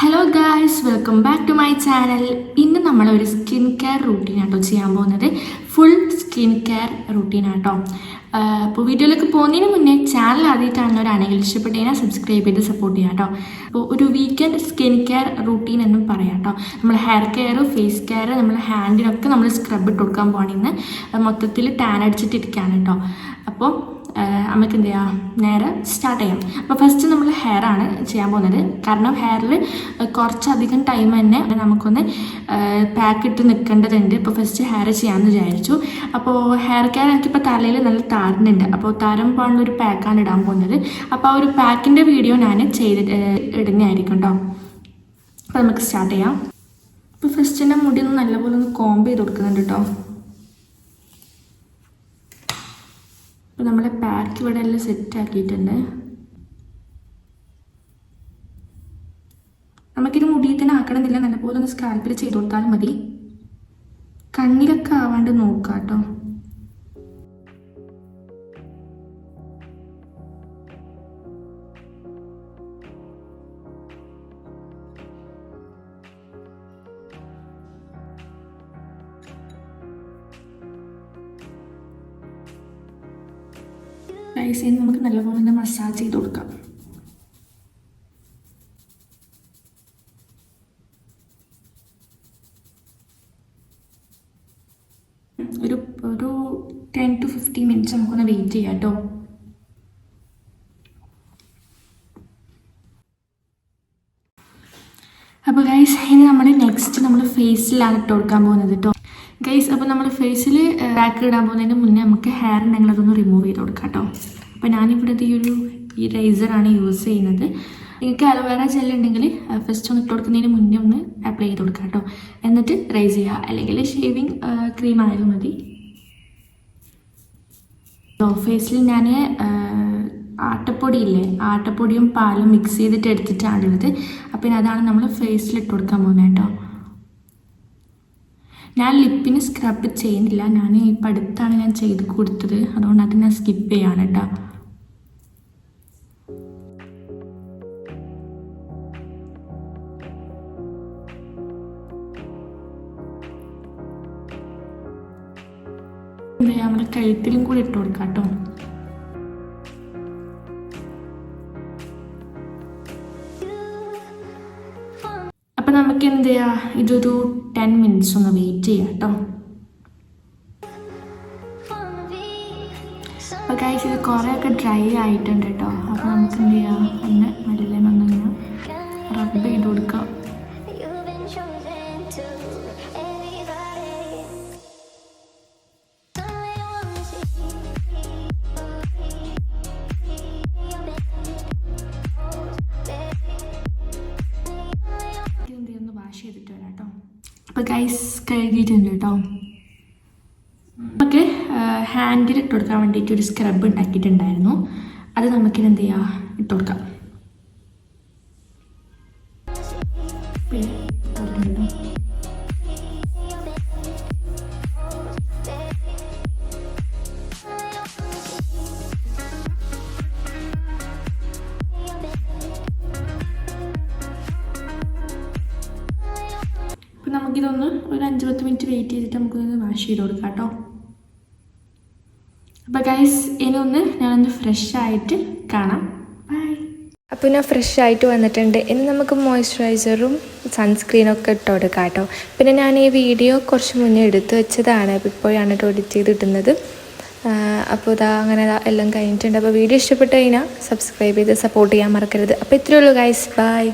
Hello guys welcome back to my channel ഇന്ന് നമ്മളൊരു skin care routine ആട്ടോ ചെയ്യാൻ പോകുന്നത്. ഫുൾ സ്കിൻ കെയർ റൂട്ടീൻ ആട്ടോ. അപ്പോൾ വീഡിയോയിലേക്ക് പോകുന്നതിന് മുന്നേ ചാനൽ ആദ്യമായിട്ടാണെന്നവരാണെങ്കിൽ ഇഷ്ടപ്പെട്ടതിനാൽ സബ്സ്ക്രൈബ് ചെയ്ത് സപ്പോർട്ട് ചെയ്യാം കേട്ടോ. അപ്പോൾ ഒരു വീക്കെൻഡ് സ്കിൻ കെയർ റൂട്ടീൻ എന്നും പറയാം കേട്ടോ. നമ്മൾ ഹെയർ കെയർ ഫേസ് കെയർ നമ്മൾ ഹാൻഡിനൊക്കെ നമ്മൾ സ്ക്രബ് ഇട്ട് കൊടുക്കാൻ പോകണം ഇന്ന്. മൊത്തത്തിൽ ടാൻ അടിച്ചിട്ടിരിക്കുകയാണ് കേട്ടോ. അപ്പോൾ നമുക്ക് എന്ത് ചെയ്യാം നേരെ സ്റ്റാർട്ട് ചെയ്യാം. അപ്പോൾ ഫസ്റ്റ് നമ്മൾ ഹെയർ ആണ് ചെയ്യാൻ പോകുന്നത്. കാരണം ഹെയറിൽ കുറച്ചധികം ടൈം തന്നെ നമുക്കൊന്ന് പാക്ക് ഇട്ട് നിൽക്കേണ്ടതുണ്ട്. ഇപ്പോൾ ഫസ്റ്റ് ഹെയർ ചെയ്യാമെന്ന് വിചാരിച്ചു. അപ്പോൾ ഹെയർ കെയർ എനിക്കിപ്പോൾ തലയിൽ നല്ല താരനുണ്ട്. അപ്പോൾ താരം പോകാനുള്ള ഒരു പാക്കാണ് ഇടാൻ പോകുന്നത്. അപ്പോൾ ആ ഒരു പാക്കിന്റെ വീഡിയോ ഞാൻ ചെയ്ത് ഇടുന്നതായിരിക്കും കേട്ടോ അപ്പോൾ നമുക്ക് സ്റ്റാർട്ട് ചെയ്യാം. ഇപ്പോൾ ഫസ്റ്റ് തന്നെ മുടി ഒന്ന് നല്ലപോലെ ഒന്ന് കോംബ് ചെയ്ത് കൊടുക്കുന്നുണ്ട് കേട്ടോ അപ്പോൾ നമ്മുടെ പാക്ക് ഇവിടെ എല്ലാം സെറ്റ് ആക്കിയിട്ടുണ്ട്. നമുക്കിത് മുടിയിൽ തന്നെ ആക്കണമെന്നില്ല. നല്ലപോലെ ഒന്ന് സ്കാൽപ്പിൽ ചെയ്ത് കൊടുത്താലും മതി. കണ്ണിലൊക്കെ ആവാണ്ട് നോക്കാം കേട്ടോ റൈസിന് നമുക്ക് നല്ലപോലെ തന്നെ മസാജ് ചെയ്ത് കൊടുക്കാം. ഒരു ഒരു ടെൻ ടു ഫിഫ്റ്റീൻ മിനിറ്റ്സ് നമുക്കൊന്ന് വെയിറ്റ് ചെയ്യാം കേട്ടോ അപ്പോൾ ഗൈസ് ഇനി നമ്മൾ നെക്സ്റ്റ് നമ്മൾ ഫേസിലാണ് ഇട്ട് കൊടുക്കാൻ പോകുന്നത് കേട്ടോ ഗൈസ് അപ്പോൾ നമ്മൾ ഫേസിൽ ബാക്ക് ഇടാൻ പോകുന്നതിന് മുന്നേ നമുക്ക് ഹെയർ ഉണ്ടെങ്കിൽ അതൊന്ന് റിമൂവ് ചെയ്ത് കൊടുക്കാം കേട്ടോ. അപ്പോൾ ഞാനിവിടെ ഈ ഒരു ഈ റൈസറാണ് യൂസ് ചെയ്യുന്നത്. നിങ്ങൾക്ക് അലോവേറ ജെൽ ഉണ്ടെങ്കിൽ ഫസ്റ്റ് ഒന്ന് ഇട്ട് കൊടുക്കുന്നതിന് മുന്നേ ഒന്ന് അപ്ലൈ ചെയ്ത് കൊടുക്കാം കേട്ടോ. എന്നിട്ട് റേസ് ചെയ്യുക. അല്ലെങ്കിൽ ഷേവിങ് ക്രീം ആയാലും മതി. ഫേസിൽ ഞാൻ ആട്ടപ്പൊടി ഇല്ലേ ആട്ടപ്പൊടിയും പാലും മിക്സ് ചെയ്തിട്ട് എടുത്തിട്ടാണുള്ളത് അപ്പം അതാണ് നമ്മൾ ഫേസിൽ ഇട്ട് കൊടുക്കാൻ പോകുന്നത് കേട്ടോ. ഞാൻ ലിപ്പിന് സ്ക്രബ് ചെയ്യുന്നില്ല. ഞാൻ ഇപ്പം അടുത്താണ് ഞാൻ ചെയ്ത് കൊടുത്തത്. അതുകൊണ്ട് അത് ഞാൻ സ്കിപ്പ് ചെയ്യാണ് കേട്ടോ നമ്മുടെ കഴുത്തിലും കൂടി ഇട്ട് കൊടുക്കാം കേട്ടോ അപ്പം നമുക്ക് എന്ത് ചെയ്യാം ഇതൊരു ടെൻ മിനിറ്റ്സ് ഒന്ന് വെയിറ്റ് ചെയ്യാം കേട്ടോ അപ്പോൾ കഴിച്ച് ഇത് കുറേയൊക്കെ ഡ്രൈ ആയിട്ടുണ്ട് കേട്ടോ അപ്പോൾ നമുക്ക് എന്ത് ചെയ്യാം ഒന്ന് മെല്ലെ ഒന്നിങ്ങനെ റബ്ബ് ചെയ്ത് കൊടുക്കാം. അപ്പോൾ ഗൈസ് കഴുകിയിട്ടുണ്ട് കേട്ടോ നമുക്ക് ഹാൻഡിൽ ഇട്ട് കൊടുക്കാൻ വേണ്ടിയിട്ട് ഒരു സ്ക്രബ് ഉണ്ടാക്കിയിട്ടുണ്ടായിരുന്നു. അത് നമുക്കിന് എന്ത് ചെയ്യാം? ഇട്ട് കൊടുക്കാം. അപ്പം നമുക്കിതൊന്ന് ഒരു അഞ്ച് പത്ത് മിനിറ്റ് വെയിറ്റ് ചെയ്തിട്ട് നമുക്കൊന്ന് വാഷ് ചെയ്ത് കൊടുക്കാം കേട്ടോ. അപ്പോൾ ഗൈസ് ഇനി ഒന്ന് ഞാനൊന്ന് ഫ്രഷ് ആയിട്ട് കാണാം. ബൈ അപ്പോൾ ഞാൻ ഫ്രഷ് ആയിട്ട് വന്നിട്ടുണ്ട്. ഇനി നമുക്ക് മോയ്സ്ചറൈസറും സൺസ്ക്രീനും ഒക്കെ ഇട്ട് കൊടുക്കാം കേട്ടോ. പിന്നെ ഞാൻ ഈ വീഡിയോ കുറച്ച് മുന്നേ എടുത്തു വെച്ചതാണ്. ഇപ്പോഴാണ് കേട്ടോ എഡിറ്റ് ചെയ്ത് ഇടുന്നത് അപ്പോൾ ഇതാ അങ്ങനെ എല്ലാം കഴിഞ്ഞിട്ടുണ്ട്. അപ്പോൾ വീഡിയോ ഇഷ്ടപ്പെട്ട് കഴിഞ്ഞാൽ സബ്സ്ക്രൈബ് ചെയ്ത് സപ്പോർട്ട് ചെയ്യാൻ മറക്കരുത്. അപ്പോൾ ഇത്രയേ ഉള്ളൂ ഗൈസ് ബൈ